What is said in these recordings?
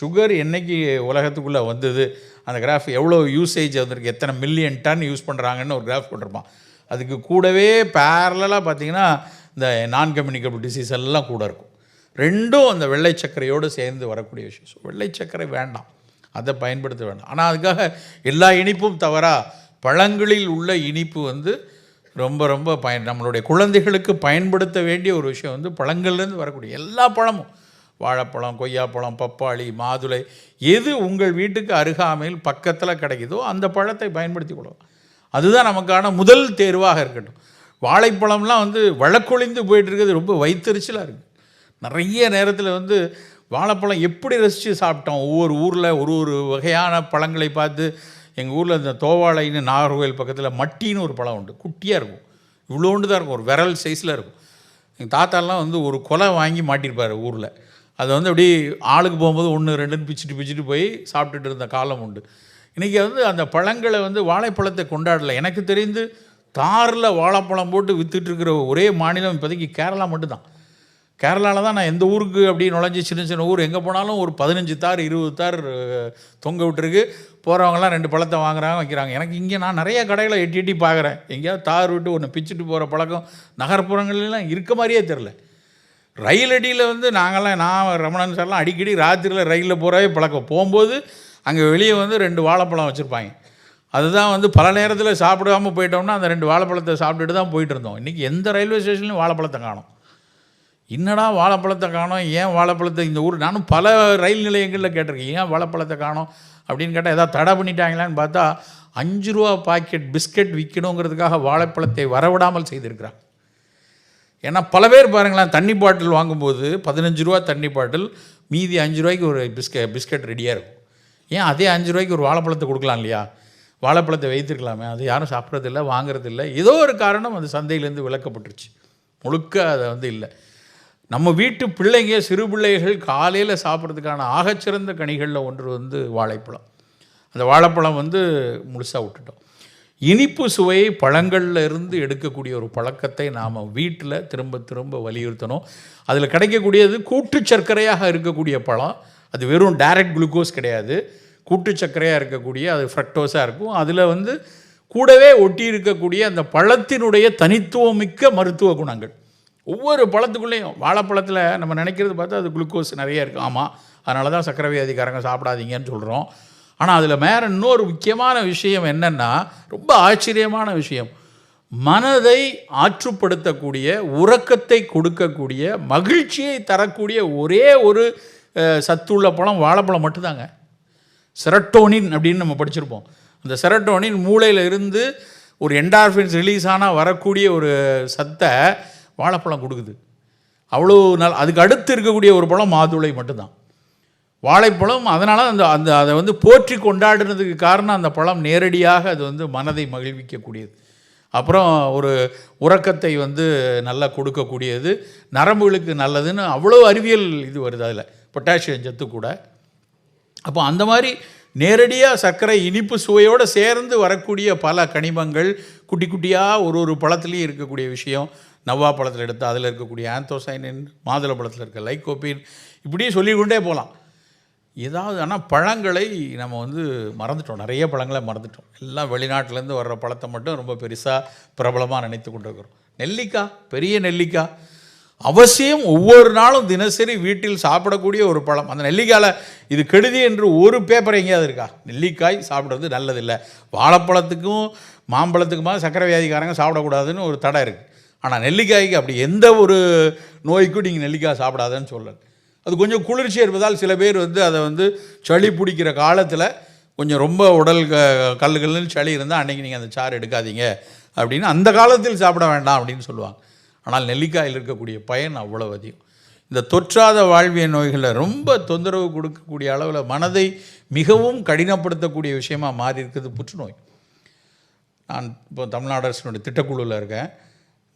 Sugar என்னைக்கு உலகத்துக்குள்ளே வந்தது? அந்த கிராஃப் எவ்வளோ யூசேஜ் வந்திருக்கு? எத்தனை மில்லியன் டன் யூஸ் பண்ணுறாங்கன்னு ஒரு கிராஃப் போட்டிருப்பான். அதுக்கு கூடவே பேரலாக பார்த்திங்கன்னா இந்த நான் கம்யூனிகபிள் டிசீஸ் எல்லாம் கூட இருக்கும். ரெண்டும் அந்த வெள்ளை சர்க்கரையோடு சேர்ந்து வரக்கூடிய விஷயம். ஸோ வெள்ளை சர்க்கரை வேண்டாம். அதை பயன்படுத்த வேண்டாம். ஆனால் அதுக்காக எல்லா இனிப்பும் தவறா? பழங்களில் உள்ள இனிப்பு வந்து ரொம்ப ரொம்ப பயன் நம்மளுடைய குழந்தைகளுக்கு பயன்படுத்த வேண்டிய ஒரு விஷயம் வந்து பழங்கள்லேருந்து வரக்கூடிய எல்லா பழமும். வாழைப்பழம் கொய்யாப்பழம் பப்பாளி மாதுளை எது உங்கள் வீட்டுக்கு அருகாமையில் பக்கத்தில் கிடைக்குதோ அந்த பழத்தை பயன்படுத்தி கொள்ளலாம் அதுதான் நமக்கான முதல் தேர்வாக இருக்கட்டும். வாழைப்பழம்லாம் வந்து வழக்கொழிந்து போயிட்டுருக்கிறது ரொம்ப வயிற்றுச்சலாக இருக்குது நிறைய நேரத்தில் வந்து வாழைப்பழம் எப்படி ரசித்து சாப்பிட்டோம்? ஒவ்வொரு ஊரில் ஒரு ஒரு வகையான பழங்களை பார்த்து எங்கள் ஊரில் இந்த தோவாளைன்னு நாகர்கோவில் பக்கத்தில் மட்டின்னு ஒரு பழம் உண்டு. குட்டியாக இருக்கும். இவ்வளோண்டு தான் இருக்கும். ஒரு விரல் சைஸில் இருக்கும். எங்கள் தாத்தாலாம் வந்து ஒரு கொலை வாங்கி மாட்டியிருப்பார் ஊரில். அதை வந்து அப்படியே ஆளுக்கு போகும்போது ஒன்று ரெண்டுன்னு பிச்சுட்டு பிச்சுட்டு போய் சாப்பிட்டுட்டு இருந்த காலம் உண்டு. இன்றைக்கி வந்து அந்த பழங்களை வந்து வாழைப்பழத்தை கொண்டாடலை. எனக்கு தெரிந்து தாரில் வாழைப்பழம் போட்டு வித்துட்டு இருக்கிற ஒரே மாநிலம் இப்போதைக்கு கேரளா மட்டும்தான். கேரளாவில் தான் நான் எந்த ஊருக்கு அப்படி நுழைஞ்சி சின்ன சின்ன ஊர் எங்கே போனாலும் ஒரு பதினஞ்சு தார் இருபது தார் தொங்க விட்டுருக்கு. போகிறவங்களாம் ரெண்டு பழத்தை வாங்குறாங்க வைக்கிறாங்க. எனக்கு இங்கே நான் நிறைய கடைகளை எட்டி எட்டி பார்க்குறேன். எங்கேயாவது தார் விட்டு ஒன்று பிச்சுட்டு போகிற பழக்கம் நகர்ப்புறங்கள்லாம் இருக்க மாதிரியே தெரில ரயில் அடியில் வந்து நாங்கள்லாம் நான் ரமணன் சார்லாம் அடிக்கடி ராத்திரியில் ரயிலில் போகிறவே பழக்கம். போகும்போது அங்கே வெளியே வந்து ரெண்டு வாழைப்பழம் வச்சுருப்பாங்க. அதுதான் வந்து பல நேரத்தில் சாப்பிடாம போயிட்டோம்னா அந்த ரெண்டு வாழைப்பழத்தை சாப்பிட்டுட்டு தான் போயிட்டு இருந்தோம். இன்றைக்கி எந்த ரயில்வே ஸ்டேஷன்லையும் வாழைப்பழத்தை காணோம். என்னடா வாழைப்பழத்தை காணோம்? ஏன் வாழைப்பழத்தை இந்த ஊர்? நானும் பல ரயில் நிலையங்களில் கேட்டிருக்கேன். ஏன் வாழைப்பழத்தை காணோம்? அப்படின்னு கேட்டால் ஏதாவது தடை பண்ணிட்டாங்களான்னு பார்த்தா அஞ்சு ரூபா பாக்கெட் பிஸ்கட் விற்கணுங்கிறதுக்காக வாழைப்பழத்தை வரவிடாமல் செய்திருக்கிறான் ஏன்னா பல பேர் பாருங்களேன் தண்ணி பாட்டில் வாங்கும்போது பதினஞ்சு ரூபா தண்ணி பாட்டில் மீதி அஞ்சு ரூபாய்க்கு ஒரு பிஸ்கெ பிஸ்கட் ரெடியாக இருக்கும். ஏன் அதே அஞ்சு ரூபாய்க்கு ஒரு வாழைப்பழத்தை கொடுக்கலாம் இல்லையா? வாழைப்பழத்தை வைத்திருக்கலாமே அது யாரும் சாப்பிட்றதில்ல வாங்குறதில்ல. ஏதோ ஒரு காரணம் அது சந்தையிலேருந்து விளக்கப்பட்டுருச்சு முழுக்க அதை வந்து இல்லை. நம்ம வீட்டு பிள்ளைங்க சிறு பிள்ளைகள் காலையில் சாப்பிட்றதுக்கான ஆகச்சிறந்த கனிகளில் ஒன்று வந்து வாழைப்பழம். அந்த வாழைப்பழம் வந்து முழுசாக விட்டுட்டோம். இனிப்பு சுவையை பழங்களில் இருந்து எடுக்கக்கூடிய ஒரு பழக்கத்தை நாம் வீட்டில் திரும்ப திரும்ப வலியுறுத்தணும். அதில் கிடைக்கக்கூடியது கூட்டு சர்க்கரையாக இருக்கக்கூடிய பழம். அது வெறும் டைரக்ட் குளுக்கோஸ் கிடையாது. கூட்டு சர்க்கரையாக இருக்கக்கூடிய அது ஃப்ரக்டோஸாக இருக்கும். அதில் வந்து கூடவே ஒட்டி இருக்கக்கூடிய அந்த பழத்தினுடைய தனித்துவமிக்க மருத்துவ குணங்கள். ஒவ்வொரு பழத்துக்குள்ளேயும் வாழைப்பழத்தில் நம்ம நினைக்கிறது பார்த்தா அது குளுக்கோஸ் நிறைய இருக்குது ஆமாம் அதனால தான் சக்கரை வியாதிக்காரங்க சாப்பிடாதீங்கன்னு சொல்கிறோம் ஆனால் அதில் மேற இன்னொரு முக்கியமான விஷயம் என்னென்னா ரொம்ப ஆச்சரியமான விஷயம். மனதை ஆற்றுப்படுத்தக்கூடிய உறக்கத்தை கொடுக்கக்கூடிய மகிழ்ச்சியை தரக்கூடிய ஒரே ஒரு சத்துள்ள பழம் வாழைப்பழம் மட்டும்தாங்க. செரட்டோனின் அப்படின்னு நம்ம படிச்சிருப்போம். அந்த செரட்டோனின் மூளையில் இருந்து ஒரு என்டார்ஃபின்ஸ் ரிலீஸ் ஆனால் வரக்கூடிய ஒரு சத்தை வாழைப்பழம் கொடுக்குது. அவ்வளோ நாள் அதுக்கு அடுத்து இருக்கக்கூடிய ஒரு பழம் மாதுளை மட்டும்தான். வாழைப்பழம் அதனால் அந்த அந்த அதை வந்து போற்றி கொண்டாடுனதுக்கு காரணம் அந்த பழம் நேரடியாக அது வந்து மனதை மகிழ்விக்கக்கூடியது. அப்புறம் ஒரு உறக்கத்தை வந்து நல்லா கொடுக்கக்கூடியது. நரம்புகளுக்கு நல்லதுன்னு அவ்வளோ அறிவியல் இது வருது அதில் பொட்டாசியம் சத்து கூட. அப்போ அந்த மாதிரி நேரடியாக சர்க்கரை இனிப்பு சுவையோடு சேர்ந்து வரக்கூடிய பல கனிமங்கள் குட்டி குட்டியாக ஒரு ஒரு பழத்துலேயும் இருக்கக்கூடிய விஷயம். நவ்வா பழத்தில் எடுத்து அதில் இருக்கக்கூடிய ஆந்தோசைனின் மாதுளை பழத்தில் இருக்க லைக்கோப்பின் இப்படியே சொல்லிக்கொண்டே போகலாம். ஏதாவது ஆனால் பழங்களை நம்ம வந்து மறந்துட்டோம். நிறைய பழங்களை மறந்துட்டோம். எல்லாம் வெளிநாட்டிலேருந்து வர்ற பழத்தை மட்டும் ரொம்ப பெருசாக பிரபலமாக நினைத்து கொண்டிருக்கிறோம். நெல்லிக்காய் பெரிய நெல்லிக்காய். அவசியம் ஒவ்வொரு நாளும் தினசரி வீட்டில் சாப்பிடக்கூடிய ஒரு பழம். அந்த நெல்லிக்காயில் இது கெடுதி என்று ஒரு பேப்பர் எங்கேயாவது இருக்கா? நெல்லிக்காய் சாப்பிட்றது நல்லதில்லை. வாழைப்பழத்துக்கும் மாம்பழத்துக்குமா சக்கரை வியாதிக்காரங்க சாப்பிடக்கூடாதுன்னு ஒரு தடை இருக்குது ஆனால் நெல்லிக்காய்க்கு அப்படி எந்த ஒரு நோய்க்கும் நீங்கள் நெல்லிக்காய் சாப்பிடாதன்னு சொல்லலை. அது கொஞ்சம் குளிர்ச்சி இருப்பதால் சில பேர் வந்து அதை வந்து சளி பிடிக்கிற காலத்தில் கொஞ்சம் ரொம்ப உடல் க கல்லுகள்னு சளி இருந்தால் அன்றைக்கி நீங்கள் அந்த சாறு எடுக்காதீங்க அப்படின்னு அந்த காலத்தில் சாப்பிட வேண்டாம் அப்படின்னு சொல்லுவாங்க. ஆனால் நெல்லிக்காயில் இருக்கக்கூடிய பயன் அவ்வளோ அதிகம். இந்த தொற்றாத வாழ்வியல் நோய்களில் ரொம்ப தொந்தரவு கொடுக்கக்கூடிய அளவில் மனதை மிகவும் கடினப்படுத்தக்கூடிய விஷயமாக மாறி இருக்குது புற்றுநோய். நான் இப்போ தமிழ்நாடு அரசினுடைய திட்டக்குழுவில் இருக்கேன்.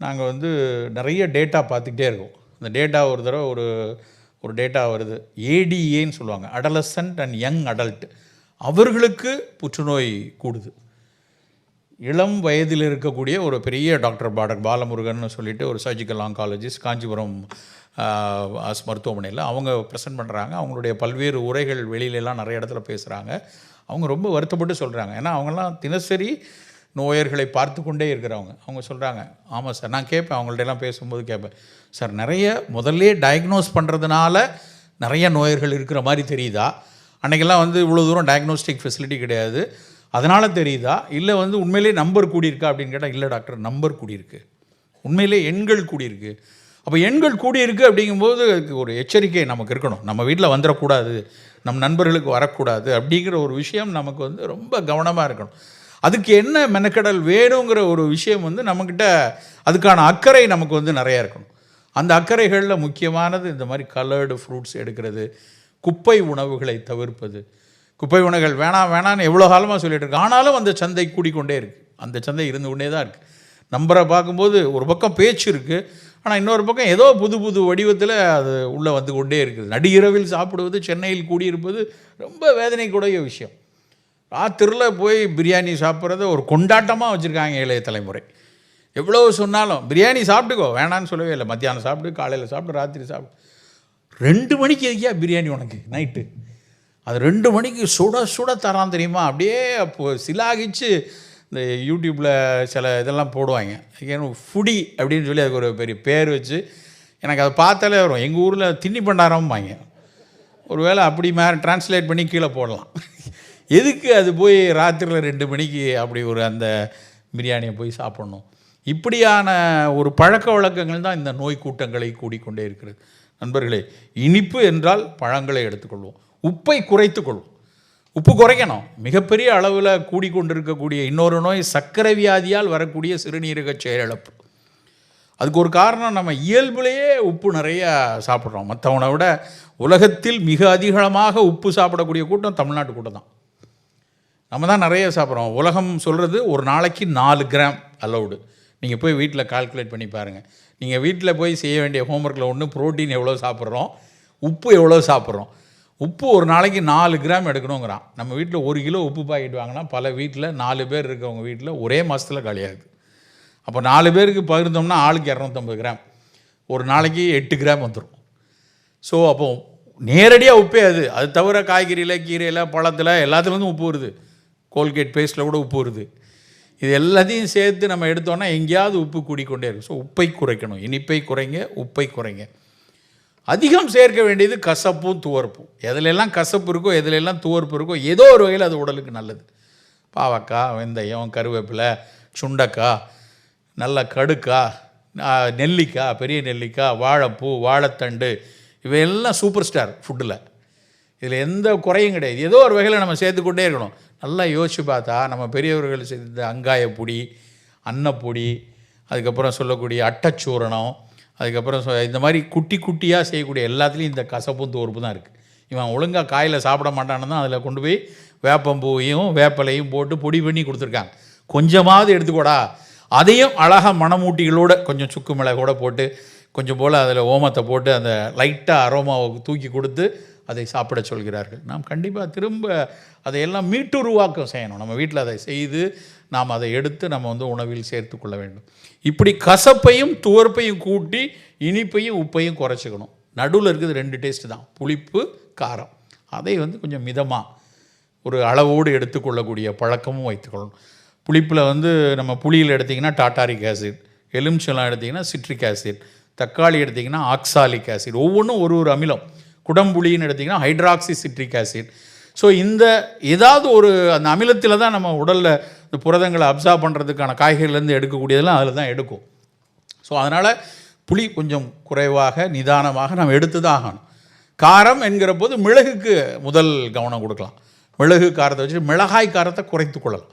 நாங்கள் வந்து நிறைய டேட்டா பார்த்துக்கிட்டே இருக்கோம். அந்த டேட்டா ஒரு தடவை ஒரு ஒரு டேட்டா வருது. ஏடிஏன்னு சொல்லுவாங்க. அடலசன்ட் அண்ட் யங் அடல்ட் அவர்களுக்கு புற்றுநோய் கூடுது. இளம் வயதில் இருக்கக்கூடிய ஒரு பெரிய டாக்டர் பாடக் பாலமுருகன் சொல்லிட்டு ஒரு சர்ஜிக்கல் ஆங்காலஜிஸ்ட் காஞ்சிபுரம் மருத்துவமனையில் அவங்க ப்ரெசென்ட் பண்ணுறாங்க அவங்களுடைய பல்வேறு உரைகள் வெளியிலலாம் நிறைய இடத்துல பேசுகிறாங்க அவங்க ரொம்ப வருத்தப்பட்டு சொல்கிறாங்க ஏன்னா அவங்கெல்லாம் தினசரி நோயர்களை பார்த்து கொண்டே இருக்கிறவங்க. அவங்க சொல்கிறாங்க ஆமாம் சார் நான் கேட்பேன் அவங்கள்ட்ட எல்லாம் பேசும்போது கேட்பேன். சார் நிறைய முதல்லே டயக்னோஸ் பண்ணுறதுனால நிறைய நோயர்கள் இருக்கிற மாதிரி தெரியுதா? அன்றைக்கெல்லாம் வந்து இவ்வளோ தூரம் டயக்னோஸ்டிக் ஃபெசிலிட்டி கிடையாது. அதனால் தெரியுதா? இல்லை வந்து உண்மையிலே நம்பர் கூடியிருக்கா அப்படின்னு கேட்டால் இல்லை டாக்டர் நம்பர் கூடியிருக்கு. உண்மையிலே எண்கள் கூடியிருக்கு. அப்போ எண்கள் கூடியிருக்கு அப்படிங்கும்போது அதுக்கு ஒரு எச்சரிக்கை நமக்கு இருக்கணும். நம்ம வீட்டில் வந்துடக்கூடாது. நம் நண்பர்களுக்கு வரக்கூடாது. அப்படிங்கிற ஒரு விஷயம் நமக்கு வந்து ரொம்ப கவனமாக இருக்கணும். அதுக்கு என்ன மெனக்கடல் வேணுங்கிற ஒரு விஷயம் வந்து நம்மக்கிட்ட அதுக்கான அக்கறை நமக்கு வந்து நிறையா இருக்கணும். அந்த அக்கறைகளில் முக்கியமானது இந்த மாதிரி கலர்டு ஃப்ரூட்ஸ் எடுக்கிறது குப்பை உணவுகளை தவிர்ப்பது. குப்பை உணவுகள் வேணாம் வேணான்னு எவ்வளோ காலமாக சொல்லிட்டு இருக்கு ஆனாலும் அந்த சந்தை கூடிக்கொண்டே இருக்குது அந்த சந்தை இருந்து கொண்டே தான் இருக்குது நம்பரை பார்க்கும்போது ஒரு பக்கம் பேச்சு இருக்குது ஆனால் இன்னொரு பக்கம் ஏதோ புது புது வடிவத்தில் அது உள்ளே வந்து கொண்டே இருக்குது. நடிகரவில் சாப்பிடுவது சென்னையில் கூடியிருப்பது ரொம்ப வேதனைக்குடைய விஷயம். ராத்திரியில் போய் பிரியாணி சாப்பிட்றத ஒரு கொண்டாட்டமாக வச்சுருக்காங்க இளைய தலைமுறை. எவ்வளோ சொன்னாலும் பிரியாணி சாப்பிட்டுக்கோ வேணான்னு சொல்லவே இல்லை. மத்தியானம் சாப்பிட்டு காலையில் சாப்பிட்டு ராத்திரி சாப்பிட்டு ரெண்டு மணிக்கு எதுக்கியா பிரியாணி உனக்கு? நைட்டு. அது ரெண்டு மணிக்கு சுட சுட தரான் தெரியுமா? அப்படியே அப்போ சிலாகிச்சு இந்த யூடியூப்பில் சில இதெல்லாம் போடுவாங்க. ஏன்னா ஃபுடி அப்படின்னு சொல்லி அதுக்கு ஒரு பெரிய பேர் வச்சு எனக்கு அதை பார்த்தாலே வரும். எங்கள் ஊரில் தின்னி பண்டாரம்பாங்க ஒருவேளை அப்படி மேலே ட்ரான்ஸ்லேட் பண்ணி கீழே போடலாம். எதுக்கு அது போய் ராத்திரியில் ரெண்டு மணிக்கு அப்படி ஒரு அந்த பிரியாணியை போய் சாப்பிடணும்? இப்படியான ஒரு பழக்க வழக்கங்கள் தான் இந்த நோய் கூட்டங்களை கூடிக்கொண்டே இருக்கிறது. நண்பர்களே இனிப்பு என்றால் பழங்களை எடுத்துக்கொள்வோம். உப்பை குறைத்துக்கொள்வோம் உப்பு குறைக்கணும். மிகப்பெரிய அளவில் கூடிக்கொண்டிருக்கக்கூடிய இன்னொரு நோய் சர்க்கரை வியாதியால் வரக்கூடிய சிறுநீரக செயலிழப்பு. அதுக்கு ஒரு காரணம் நம்ம இயல்புலேயே உப்பு நிறைய சாப்பிட்றோம். மற்றவனை விட உலகத்தில் மிக அதிகமாக உப்பு சாப்பிடக்கூடிய கூட்டம் தமிழ்நாட்டு கூட்டம் தான். நம்ம தான் நிறைய சாப்பிட்றோம். உலகம் சொல்கிறது ஒரு நாளைக்கு நாலு கிராம் அலௌடு நீங்கள் போய் வீட்டில் கால்குலேட் பண்ணி பாருங்கள் நீங்கள் வீட்டில் போய் செய்ய வேண்டிய ஹோம்ஒர்க்கில் ஒன்று ப்ரோட்டீன் எவ்வளோ சாப்பிட்றோம் உப்பு எவ்வளோ சாப்பிட்றோம். உப்பு ஒரு நாளைக்கு நாலு கிராம் எடுக்கணுங்கிறான். நம்ம வீட்டில் ஒரு கிலோ உப்பு பாக்கெட் வாங்கினா பல வீட்டில் நாலு பேர் இருக்கவங்க வீட்டில் ஒரே மாதத்தில் காலியாகுது அப்போ நாலு பேருக்கு பகிர்ந்தோம்னா ஆளுக்கு இரநூத்தம்பது கிராம் ஒரு நாளைக்கு எட்டு கிராம் வந்துடும் ஸோ அப்போது நேரடியாக உப்பே அது. அது தவிர காய்கறியில் கீரையில் பழத்தில் எல்லாத்துலேருந்தும் உப்பு வருது. கோல்கேட் பேஸ்ட்டில் கூட உப்பு வருது. இது எல்லாத்தையும் சேர்த்து நம்ம எடுத்தோன்னா எங்கேயாவது உப்பு கூடிக்கொண்டே இருக்கும். ஸோ உப்பை குறைக்கணும். இனிப்பை குறைங்க உப்பை குறைங்க. அதிகம் சேர்க்க வேண்டியது கசப்பும் துவர்ப்பும். எதுலெல்லாம் கசப்பு இருக்கோ எதுலெல்லாம் துவர்ப்பு இருக்கோ ஏதோ ஒரு வகையில் அது உடலுக்கு நல்லது. பாவக்காய் வெந்தயம் கருவேப்பிலை சுண்டக்காய் நல்ல கடுக்காய் நெல்லிக்காய் பெரிய நெல்லிக்காய் வாழைப்பூ வாழைத்தண்டு இவையெல்லாம் சூப்பர் ஸ்டார் ஃபுட்டில் இதில் எந்த குறையும் கிடையாது. ஏதோ ஒரு வகையில் நம்ம சேர்த்துக்கொண்டே இருக்கணும். நல்லா யோசிச்சு பார்த்தா நம்ம பெரியவர்கள் செய்த அங்காயப்பொடி அன்னப்பொடி அதுக்கப்புறம் சொல்லக்கூடிய அட்டச்சூரணம் அதுக்கப்புறம் இந்த மாதிரி குட்டி குட்டியாக செய்யக்கூடிய எல்லாத்துலேயும் இந்த கசப்பும் தோர்ப்பு தான் இருக்குது இவன் ஒழுங்காக காயில் சாப்பிட மாட்டான்னு தான் அதில் கொண்டு போய் வேப்பம்பூவையும் வேப்பலையும் போட்டு பொடி பண்ணி கொடுத்துருக்காங்க. கொஞ்சமாவது எடுத்துக்கூடா. அதையும் அழகாக மணமூட்டிகளோடு கொஞ்சம் சுக்கு மிளகோட போட்டு கொஞ்சம் போல் அதில் ஓமத்தை போட்டு அந்த லைட்டாக அரோமாவை தூக்கி கொடுத்து அதை சாப்பிட சொல்கிறார்கள். நாம் கண்டிப்பாக திரும்ப அதையெல்லாம் மீட்டுருவாக்கம் செய்யணும். நம்ம வீட்டில் அதை செய்து நாம் அதை எடுத்து நம்ம வந்து உணவில் சேர்த்து கொள்ள வேண்டும். இப்படி கசப்பையும் துவர்ப்பையும் கூட்டி இனிப்பையும் உப்பையும் குறைச்சிக்கணும். நடுவில் இருக்குது ரெண்டு டேஸ்ட் தான். புளிப்பு காரம். அதை வந்து கொஞ்சம் மிதமாக ஒரு அளவோடு எடுத்துக்கொள்ளக்கூடிய பழக்கமும் வைத்துக்கொள்ளணும் புளிப்பில் வந்து நம்ம புளியில் எடுத்திங்கன்னா டாட்டாரிக் ஆசிட் எலுமிச்செல்லாம் எடுத்திங்கன்னா சிட்ரிக் ஆசிட் தக்காளி எடுத்திங்கன்னா ஆக்சாலிக் ஆசிட் ஒவ்வொன்றும் ஒரு ஒரு அமிலம். குடம்புளின்னு எடுத்திங்கன்னா ஹைட்ராக்சி சிட்ரிக் ஆசிட் ஸோ இந்த ஏதாவது ஒரு அந்த அமிலத்தில் தான் நம்ம உடலில் இந்த புரதங்களை அப்சார்ப் பண்ணுறதுக்கான காய்கறிலேருந்து எடுக்கக்கூடியதெல்லாம் அதில் தான் எடுக்கும். ஸோ அதனால் புளி கொஞ்சம் குறைவாக நிதானமாக நம்ம எடுத்து தான் ஆகணும். காரம் என்கிற போது மிளகுக்கு முதல் கவனம் கொடுக்கலாம். மிளகு காரத்தை வச்சு மிளகாய் காரத்தை குறைத்து கொள்ளலாம்.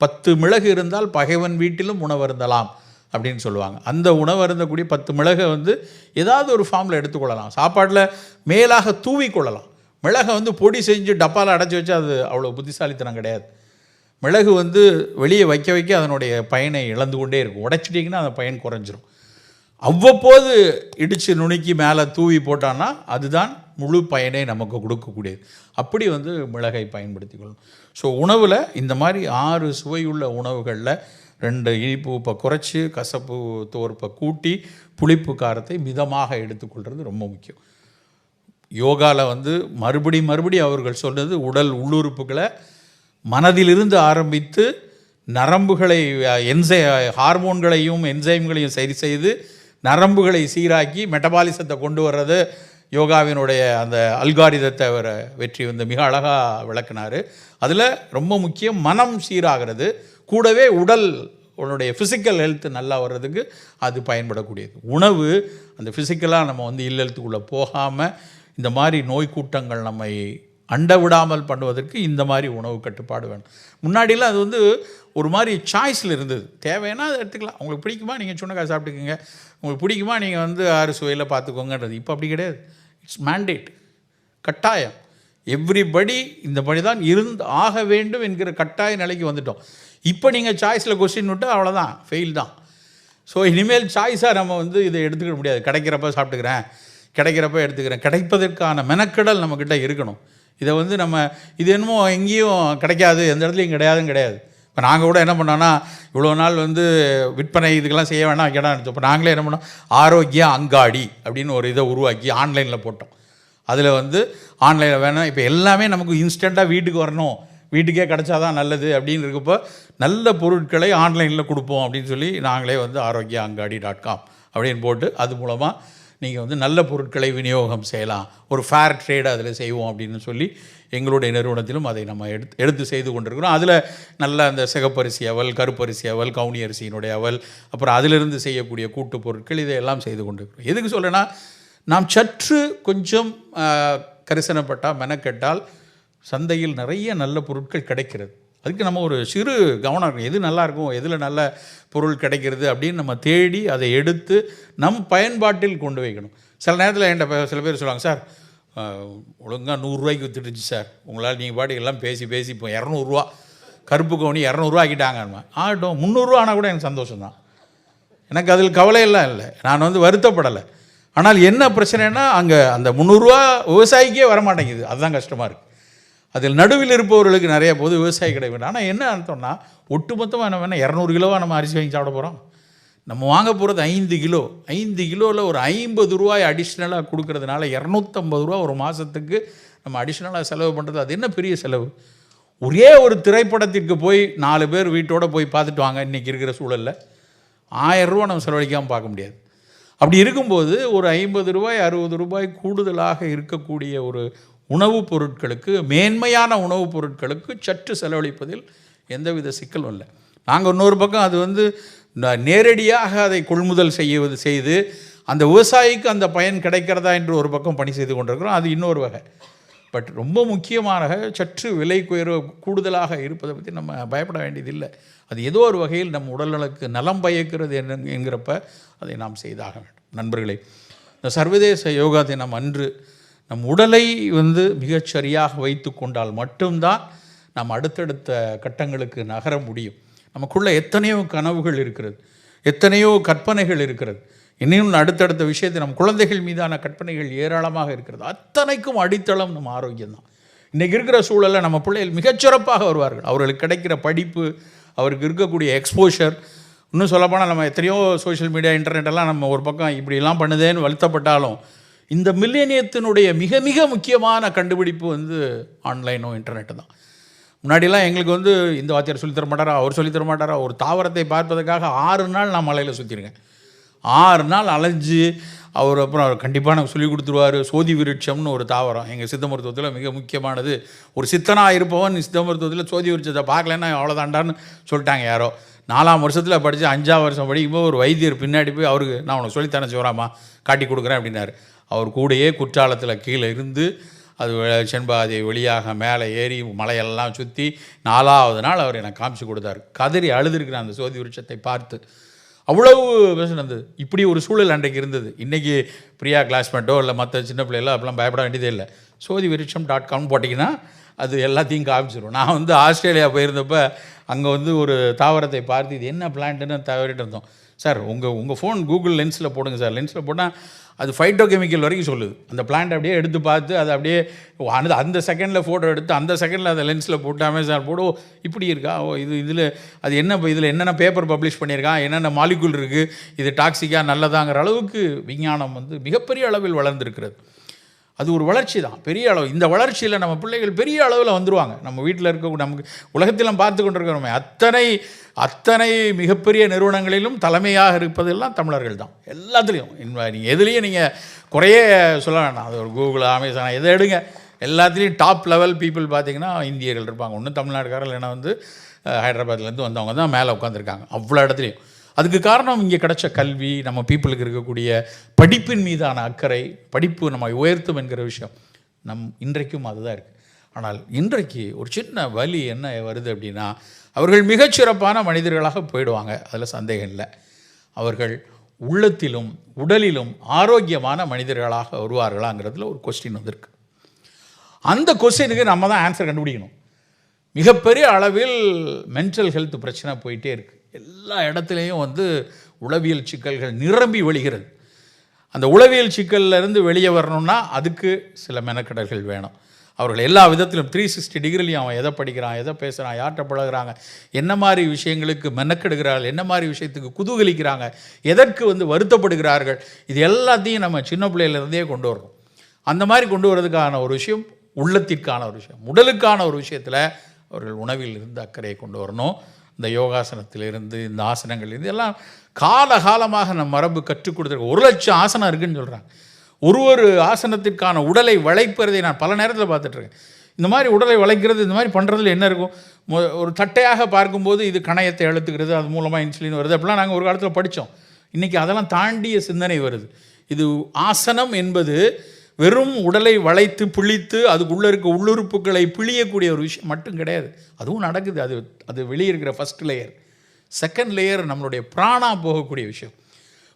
பத்து மிளகு இருந்தால் பகைவன் வீட்டிலும் உணவு இருந்தலாம். அப்படின்னு சொல்லுவாங்க. அந்த உணவு இருந்தக்கூடிய பத்து மிளகை வந்து ஏதாவது ஒரு ஃபார்மில் எடுத்துக்கொள்ளலாம். சாப்பாட்டில் மேலாக தூவி கொள்ளலாம். மிளகை வந்து பொடி செஞ்சு டப்பாவில் அடைச்சி வச்சு அது அவ்வளோ புத்திசாலித்தனம் கிடையாது. மிளகு வந்து வெளியே வைக்க வைக்க அதனுடைய பயனை இழந்து கொண்டே இருக்கும். உடைச்சிட்டிங்கன்னா அந்த பயன் குறைஞ்சிரும். அவ்வப்போது இடித்து நுணுக்கி மேலே தூவி போட்டான்னா அதுதான் முழு பயனை நமக்கு கொடுக்கக்கூடியது. அப்படி வந்து மிளகை பயன்படுத்தி கொள்ளணும். ஸோ உணவில் இந்த மாதிரி ஆறு சுவையுள்ள உணவுகளில் ரெண்டு இனிப்பு உப்பை குறைச்சி கசப்பு தோற்பை கூட்டி புளிப்பு காரத்தை மிதமாக எடுத்துக்கொள்கிறது ரொம்ப முக்கியம். யோகாவில் வந்து மறுபடி மறுபடி அவர்கள் சொன்னது உடல் உள்ளுறுப்புகளை மனதிலிருந்து ஆரம்பித்து நரம்புகளை என்சை ஹார்மோன்களையும் என்சைம்களையும் சரி செய்து நரம்புகளை சீராக்கி மெட்டபாலிசத்தை கொண்டு வர்றது யோகாவினுடைய அந்த அல்காரிதத்தை அவர் வெற்றி வந்து மிக அழகாக விளக்குனார். அதில் ரொம்ப முக்கியம் மனம் சீராகிறது. கூடவே உடல் உன்னுடைய ஃபிசிக்கல் ஹெல்த் நல்லா வர்றதுக்கு அது பயன்படக்கூடியது. உணவு அந்த ஃபிசிக்கலாக நம்ம வந்து இல்லத்துக்குள்ளே போகாமல் இந்த மாதிரி நோய் கூட்டங்கள் நம்மை அண்ட விடாமல் பண்ணுவதற்கு இந்த மாதிரி உணவு கட்டுப்பாடு வேணும். முன்னாடிலாம் அது வந்து ஒரு மாதிரி சாய்ஸில் இருந்தது. தேவைன்னா அதை எடுத்துக்கலாம். உங்களுக்கு பிடிக்குமா? நீங்கள் சுண்ணக்காய் சாப்பிட்டுக்கோங்க. உங்களுக்கு பிடிக்குமா? நீங்கள் வந்து ஆறு சுவையில் பார்த்துக்கோங்கன்றது. இப்போ அப்படி கிடையாது. இட்ஸ் மேண்டேட் கட்டாயம். எவ்ரிபடி இந்த படி தான் இருந்து ஆக வேண்டும் என்கிற கட்டாய நிலைக்கு வந்துட்டோம். இப்போ நீங்கள் சாய்ஸில் கொஸ்டின் விட்டால் அவ்வளோதான் ஃபெயில் தான். ஸோ இனிமேல் சாய்ஸாக நம்ம வந்து இதை எடுத்துக்க முடியாது. கிடைக்கிறப்ப சாப்பிட்டுக்கிறேன் கிடைக்கிறப்ப எடுத்துக்கிறேன். கிடைப்பதற்கான மெனக்கடல் நம்மக்கிட்ட இருக்கணும். இதை வந்து நம்ம இது என்னமோ எங்கேயும் கிடைக்காது எந்த இடத்துலையும் கிடையாதுன்னு கிடையாது. இப்போ நாங்கள் கூட என்ன பண்ணோன்னா இவ்வளோ நாள் வந்து விற்பனை இதுக்கெல்லாம் செய்ய வேணாம் வைக்கணும் நினச்சோம். இப்போ நாங்களே என்ன பண்ணோம்? ஆரோக்கிய அங்காடி அப்படின்னு ஒரு இதை உருவாக்கி ஆன்லைனில் போட்டோம். அதில் வந்து ஆன்லைனில் வேணும் இப்போ எல்லாமே நமக்கு இன்ஸ்டண்ட்டாக வீட்டுக்கு வரணும். வீட்டுக்கே கிடச்சாதான் நல்லது அப்படின்னு இருக்கப்போ நல்ல பொருட்களை ஆன்லைனில் கொடுப்போம் அப்படின்னு சொல்லி நாங்களே வந்து ஆரோக்கிய அங்காடி டாட் காம் அப்படின்னு போட்டு அது மூலமாக நீங்கள் வந்து நல்ல பொருட்களை விநியோகம் செய்யலாம். ஒரு ஃபேர் ட்ரேட் அதில் செய்வோம் அப்படின்னு சொல்லி எங்களுடைய நிறுவனத்திலும் அதை நம்ம எடுத்து எடுத்து செய்து கொண்டிருக்கிறோம். அதில் நல்ல அந்த சிகப்பரிசி அவல் கருப்பரிசி அவல் கவுனி அரிசியினுடைய அவல் அப்புறம் அதிலிருந்து செய்யக்கூடிய கூட்டு பொருட்கள் இதையெல்லாம் செய்து கொண்டிருக்கிறோம். எதுக்கு சொல்கிறேன்னா நாம் சற்று கொஞ்சம் கரிசனப்பட்டால் மெனக்கெட்டால் சந்தையில் நிறைய நல்ல பொருட்கள் கிடைக்கிறது. அதுக்கு நம்ம ஒரு சிறு கவனம் இருக்கும் எது நல்லாயிருக்கும் எதில் நல்ல பொருள் கிடைக்கிறது அப்படின்னு நம்ம தேடி அதை எடுத்து நம் பயன்பாட்டில் கொண்டு வைக்கணும். சில நேரத்தில் என்கிட்ட சில பேர் சொல்லுவாங்க சார் ஒழுங்காக நூறுரூவாய்க்கு வித்துட்டுச்சு சார். உங்களால் நீங்கள் பாட்டு எல்லாம் பேசி பேசி இப்போ இரநூறுவா கருப்பு கவுனி இரநூறுவா ஆக்கிட்டாங்க ஆகட்டும் முந்நூறுரூவா ஆனால் கூட எனக்கு சந்தோஷம் தான். எனக்கு அதில் கவலையெல்லாம் இல்லை. நான் வந்து வருத்தப்படலை. ஆனால் என்ன பிரச்சனைனா அங்கே அந்த முந்நூறுரூவா விவசாயிக்கே வரமாட்டேங்குது. அதுதான் கஷ்டமாக இருக்குது அதில் நடுவில் இருப்பவர்களுக்கு நிறைய போது விவசாயி கிடையாது ஆனால் என்ன அர்த்தம்னா ஒட்டுமொத்தமாக நம்ம என்ன இரநூறு கிலோவாக நம்ம அரிசி வாங்கி சாப்பிட போகிறோம் நம்ம வாங்க போகிறது ஐந்து கிலோ. ஐந்து கிலோவில் ஒரு ஐம்பது ரூபாய் அடிஷ்னலாக கொடுக்கறதுனால இரநூத்தம்பது ரூபா ஒரு மாதத்துக்கு நம்ம அடிஷ்னலாக செலவு பண்ணுறது அது என்ன பெரிய செலவு? ஒரே ஒரு திரைப்படத்திற்கு போய் நாலு பேர் வீட்டோட போய் பார்த்துட்டு வாங்க இன்றைக்கி இருக்கிற சூழலில். ஆயிரம் நம்ம செலவழிக்காமல் பார்க்க முடியாது. அப்படி இருக்கும்போது ஒரு ஐம்பது ரூபாய் அறுபது ரூபாய் கூடுதலாக இருக்கக்கூடிய ஒரு உணவுப் பொருட்களுக்கு மேன்மையான உணவுப் பொருட்களுக்கு சற்று செலவழிப்பதில் எந்தவித சிக்கலும் இல்லை. நாங்கள் இன்னொரு பக்கம் அது வந்து ந- நேரடியாக அதை கொள்முதல் செய்வது செய்து அந்த விவசாயிக்கு அந்த பயன் கிடைக்கிறதா என்று ஒரு பக்கம் பணி செய்து கொண்டிருக்கிறோம். அது இன்னொரு வகை. பட் ரொம்ப முக்கியமாக சற்று விலை குயர்வு கூடுதலாக இருப்பதை பற்றி நம்ம பயப்பட வேண்டியதில்லை. அது ஏதோ ஒரு வகையில் நம் உடல்நலக்கு நலம் பயக்கிறது என்கிறப்ப அதை நாம் செய்தாக வேண்டும். நண்பர்களே இந்த சர்வதேச யோகா தினம் அன்று நம் உடலை வந்து மிகச்சரியாக வைத்து கொண்டால் மட்டும்தான் நாம் அடுத்தடுத்த கட்டங்களுக்கு நகர முடியும். நமக்குள்ள எத்தனையோ கனவுகள் இருக்கிறது. எத்தனையோ கற்பனைகள் இருக்கிறது. இன்னும் அடுத்தடுத்த விஷயத்தை நம் குழந்தைகள் மீதான கற்பனைகள் ஏராளமாக இருக்கிறது. அத்தனைக்கும் அடித்தளம் நம்ம ஆரோக்கியம்தான். இன்றைக்கி இருக்கிற சூழலில் நம்ம பிள்ளைகள் மிகச்சிறப்பாக வருவார்கள். அவர்களுக்கு கிடைக்கிற படிப்பு அவருக்கு இருக்கக்கூடிய எக்ஸ்போஷர் இன்னும் சொல்லப்போனால் நம்ம எத்தனையோ சோஷியல் மீடியா இன்டர்நெட்டெல்லாம் நம்ம ஒரு பக்கம் இப்படிலாம் பண்ணுதேன்னு வருத்தப்பட்டாலும் இந்த மில்லேனியத்தினுடைய மிக மிக முக்கியமான கண்டுபிடிப்பு வந்து ஆன்லைனோ இன்டர்நெட்டு தான். முன்னாடிலாம் எங்களுக்கு வந்து இந்த வாத்தியார் சொல்லித்தர மாட்டாரா அவர் சொல்லித்தர மாட்டாரா ஒரு தாவரத்தை பார்ப்பதற்காக ஆறு நாள் நான் மலையில் சுற்றிருக்கேன் ஆறு நாள் அலைஞ்சு அவர் அப்புறம் அவர் கண்டிப்பாக எனக்கு சொல்லி கொடுத்துருவார். சோதி விருட்சம்னு ஒரு தாவரம் எங்கள் சித்த மருத்துவத்தில் மிக முக்கியமானது. ஒரு சித்தனாக இருப்பவன் சித்த மருத்துவத்தில் சோதி விருட்சத்தை பார்க்கலன்னா அவ்வளோதாண்டான்னு சொல்லிட்டாங்க யாரோ. நாலாம் வருஷத்தில் படித்து அஞ்சாம் வருஷம் படிக்கும்போது ஒரு வைத்தியர் பின்னாடி போய் அவருக்கு நான் உனக்கு சொல்லித்தரேன் சிவராமா காட்டி கொடுக்குறேன் அப்படின்னாரு. அவர் கூடயே குற்றாலத்தில் கீழே இருந்து அது வெ- செண்பாதை வெளியாக மேலே ஏறி மலையெல்லாம் சுற்றி நாலாவது நாள் அவர் எனக்கு காமிச்சு கொடுத்தாரு. கதறி அழுதுருக்கிறேன் அந்த சோதி விருட்சத்தை பார்த்து அவ்வளவு பேச இருந்தது இப்படி ஒரு சூழல் அன்றைக்கு இருந்தது. இன்றைக்கி பிரியா கிளாஸ்மேட்டோ இல்லை மற்ற சின்ன பிள்ளைகளோ அப்படிலாம் பயப்பட வேண்டியதே இல்லை. சோதி விருட்சம் டாட் காம் போட்டிங்கன்னா அது எல்லாத்தையும் காமிச்சிடும் நான் வந்து ஆஸ்திரேலியா போயிருந்தப்போ அங்கே வந்து ஒரு தாவரத்தை பார்த்து இது என்ன பிளான்ட்டுன்னு தவறிட்டு இருந்தோம். சார் உங்கள் உங்கள் ஃபோன் கூகுள் லென்ஸில் போடுங்க சார். லென்ஸில் போட்டால் அது ஃபைட்டோ கெமிக்கல் வரைக்கும் சொல்லுது. அந்த பிளான்ட் அப்படியே எடுத்து பார்த்து அதை அப்படியே அந்த அந்த செகண்டில் ஃபோட்டோ எடுத்து அந்த செகண்டில் அதை லென்ஸில் போட்டு அமேசான் போடு. இப்படி இருக்கா? ஓ இது இதில் அது என்ன இதில் என்னென்ன பேப்பர் பப்ளிஷ் பண்ணியிருக்கான்? என்னென்ன மாலிகுல் இருக்குது இது டாக்ஸிக்காக நல்லதாங்கிற அளவுக்கு விஞ்ஞானம் வந்து மிகப்பெரிய அளவில் வளர்ந்துருக்கிறது. அது ஒரு வளர்ச்சி தான். பெரிய அளவு. இந்த வளர்ச்சியில் நம்ம பிள்ளைகள் பெரிய அளவில் வந்துருவாங்க. நம்ம வீட்டில் இருக்க நமக்கு உலகத்திலும் பார்த்து கொண்டிருக்கிறோமே. அத்தனை அத்தனை மிகப்பெரிய நிறுவனங்களிலும் தலைமையாக இருப்பதெல்லாம் தமிழர்கள் தான். எல்லாத்துலேயும். நீங்கள் எதுலேயும் நீங்கள் குறைய சொல்ல வேண்டாம் அது ஒரு கூகுள் அமேசான் எதை எடுங்க. எல்லாத்துலேயும் டாப் லெவல் பீப்புள் பார்த்தீங்கன்னா இந்தியர்கள் இருப்பாங்க. ஒன்றும் தமிழ்நாடுக்காரர் இல்லைன்னா வந்து ஹைதராபாத்லேருந்து வந்தவங்க தான் மேலே உட்காந்துருக்காங்க அவ்வளோ இடத்துலையும். அதுக்கு காரணம் இங்கே கிடைச்ச கல்வி நம்ம பீப்புளுக்கு இருக்கக்கூடிய படிப்பின் மீதான அக்கறை படிப்பு நம்ம உயர்த்தும் என்கிற விஷயம். நம் இன்றைக்கும் அதுதான் இருக்குது ஆனால் இன்றைக்கு ஒரு சின்ன வலி என்ன வருது அப்படின்னா அவர்கள் மிகச்சிறப்பான மனிதர்களாக போயிடுவாங்க. அதில் சந்தேகம் இல்லை. அவர்கள் உள்ளத்திலும் உடலிலும் ஆரோக்கியமான மனிதர்களாக வருவார்களாங்கிறதுல ஒரு கொஸ்டின் வந்திருக்கு. அந்த கொஸ்டினுக்கு நம்ம தான் ஆன்சர் கண்டுபிடிக்கணும். மிகப்பெரிய அளவில் மென்டல் ஹெல்த் பிரச்சனை போயிட்டே இருக்குது எல்லா இடத்துலையும் வந்து உளவியல் சிக்கல்கள் நிரம்பி வழிகிறது அந்த உளவியல் சிக்கல்ல இருந்து வெளியே வரணும்னா அதுக்கு சில மெனக்கடல்கள் வேணும். அவர்கள் எல்லா விதத்திலும் த்ரீ சிக்ஸ்டி டிகிரிலையும் அவன் எதை படிக்கிறான் எதை பேசுகிறான் யார்கிட்ட பழகுறாங்க என்ன மாதிரி விஷயங்களுக்கு மெனக்கெடுகிறார்கள் என்ன மாதிரி விஷயத்துக்கு குதூகலிக்கிறாங்க எதற்கு வந்து வருத்தப்படுகிறார்கள் இது எல்லாத்தையும் நம்ம சின்ன பிள்ளையிலேருந்தே கொண்டு வரணும். அந்த மாதிரி கொண்டு வரதுக்கான ஒரு விஷயம் உள்ளத்திற்கான ஒரு விஷயம் உடலுக்கான ஒரு விஷயத்தில் அவர்கள் உணவில் இருந்து அக்கறையை கொண்டு வரணும். இந்த யோகாசனத்திலிருந்து இந்த ஆசனங்கள்லேருந்து எல்லாம் காலகாலமாக நம்ம மரபு கற்றுக் கொடுத்துருக்கு. ஒரு லட்சம் ஆசனம் இருக்குன்னு சொல்கிறாங்க ஒரு ஒரு ஆசனத்திற்கான உடலை வளைப்பதை நான் பல நேரத்தில் பார்த்துட்ருக்கேன். இந்த மாதிரி உடலை வளைக்கிறது இந்த மாதிரி பண்ணுறதுல என்ன இருக்கும்? ஒரு தட்டையாக பார்க்கும்போது இது கணையத்தை அழுத்துக்கிறது அது மூலமாக இன்சுலின் வருது. அப்படிலாம் நாங்கள் ஒரு காலத்தில் படித்தோம் இன்றைக்கி அதெல்லாம் தாண்டிய சிந்தனை வருது. இது ஆசனம் என்பது வெறும் உடலை வளைத்து பிழித்து அதுக்குள்ளே இருக்க உள்ளுறுப்புகளை பிழியக்கூடிய ஒரு விஷயம் மட்டும் கிடையாது. அதுவும் நடக்குது. அது அது வெளியே இருக்கிற ஃபஸ்ட் லேயர் செகண்ட் லேயர் நம்மளுடைய பிராணா போகக்கூடிய விஷயம்.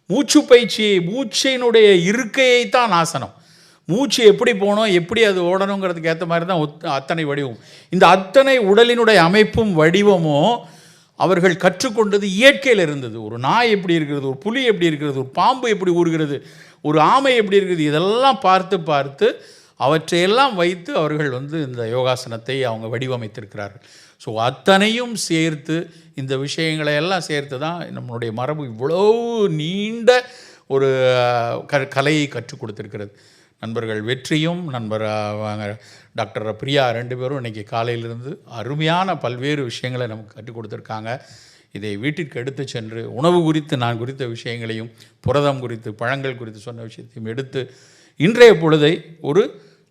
மூச்சு பயிற்சி மூச்சையினுடைய இருக்கையை தான் ஆசனம். மூச்சு எப்படி போகணும் எப்படி அது ஓடணுங்கிறதுக்கு ஏற்ற மாதிரி தான் ஒத்- அத்தனை வடிவம் இந்த அத்தனை உடலினுடைய அமைப்பும் வடிவமும் அவர்கள் கற்றுக்கொண்டது இயற்கையில் இருந்தது ஒரு நாய் எப்படி இருக்கிறது ஒரு புலி எப்படி இருக்கிறது ஒரு பாம்பு எப்படி ஊறுகிறது ஒரு ஆமை எப்படி இருக்குது இதெல்லாம் பார்த்து பார்த்து அவற்றையெல்லாம் வைத்து அவர்கள் வந்து இந்த யோகாசனத்தை அவங்க வடிவமைத்திருக்கிறார்கள். ஸோ அத்தனையும் சேர்த்து இந்த விஷயங்களை எல்லாம் சேர்த்து தான் நம்மளுடைய மரபு இவ்வளோ நீண்ட ஒரு க கலையை கற்றுக் கொடுத்துருக்கிறது. நண்பர்கள் வெற்றியும் நண்பர் டாக்டர் பிரியா ரெண்டு பேரும் இன்றைக்கி காலையிலிருந்து அருமையான பல்வேறு விஷயங்களை நமக்கு கற்றுக் கொடுத்துருக்காங்க. இதை வீட்டிற்கு எடுத்து சென்று உணவு குறித்து நான் குறித்த விஷயங்களையும் புரதம் குறித்து பழங்கள் குறித்து சொன்ன விஷயத்தையும் எடுத்து இன்றைய பொழுதை ஒரு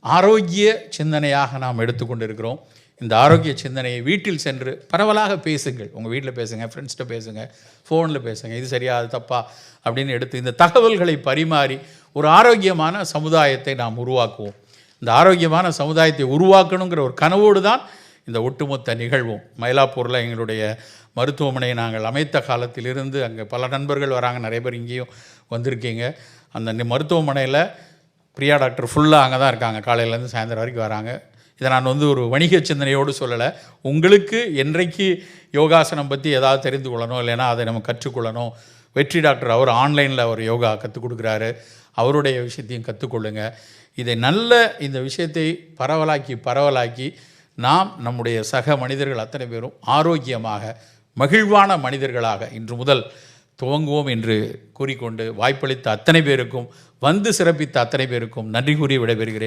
ஆரோக்கிய சிந்தனையாக நாம் எடுத்துக்கொண்டிருக்கிறோம் இந்த ஆரோக்கிய சிந்தனையை வீட்டில் சென்று பரவலாக பேசுங்கள். உங்கள் வீட்டில் பேசுங்க ஃப்ரெண்ட்ஸ்கிட்ட பேசுங்க ஃபோனில் பேசுங்க இது சரியா அது தப்பா அப்படின்னு எடுத்து இந்த தகவல்களை பரிமாறி ஒரு ஆரோக்கியமான சமுதாயத்தை நாம் உருவாக்குவோம். இந்த ஆரோக்கியமான சமுதாயத்தை உருவாக்கணுங்கிற ஒரு கனவோடு தான் இந்த ஒட்டுமொத்த நிகழ்வும். மயிலாப்பூரில் எங்களுடைய மருத்துவமனையை நாங்கள் அமைத்த காலத்திலிருந்து அங்கே பல நண்பர்கள் வராங்க நிறைய பேர் இங்கேயும் வந்திருக்கீங்க. அந்த நி- மருத்துவமனையில் பிரியா டாக்டர் ஃபுல்லாக அங்கே தான் இருக்காங்க. காலையிலேருந்து சாயந்தரம் வரைக்கும் வராங்க. இதை நான் வந்து ஒரு வணிக சிந்தனையோடு சொல்லலை. உங்களுக்கு என்றைக்கு யோகாசனம் பற்றி ஏதாவது தெரிந்து கொள்ளணும் இல்லைன்னா அதை நம்ம கற்றுக்கொள்ளணும். வெற்றி டாக்டர் அவர் ஆன்லைனில் அவர் யோகா கற்றுக் கொடுக்குறாரு. அவருடைய விஷயத்தையும் கற்றுக்கொள்ளுங்க இதை நல்ல இந்த விஷயத்தை பரவலாக்கி பரவலாக்கி நாம் நம்முடைய சக மனிதர்கள் அத்தனை பேரும் ஆரோக்கியமாக மகிழ்வான மனிதர்களாக இன்று முதல் துவங்குவோம் என்று கூறிக்கொண்டு வாய்ப்பளித்த அத்தனை பேருக்கும் வந்து சிறப்பித்த அத்தனை பேருக்கும் நன்றி கூறி விடைபெறுகிறேன்.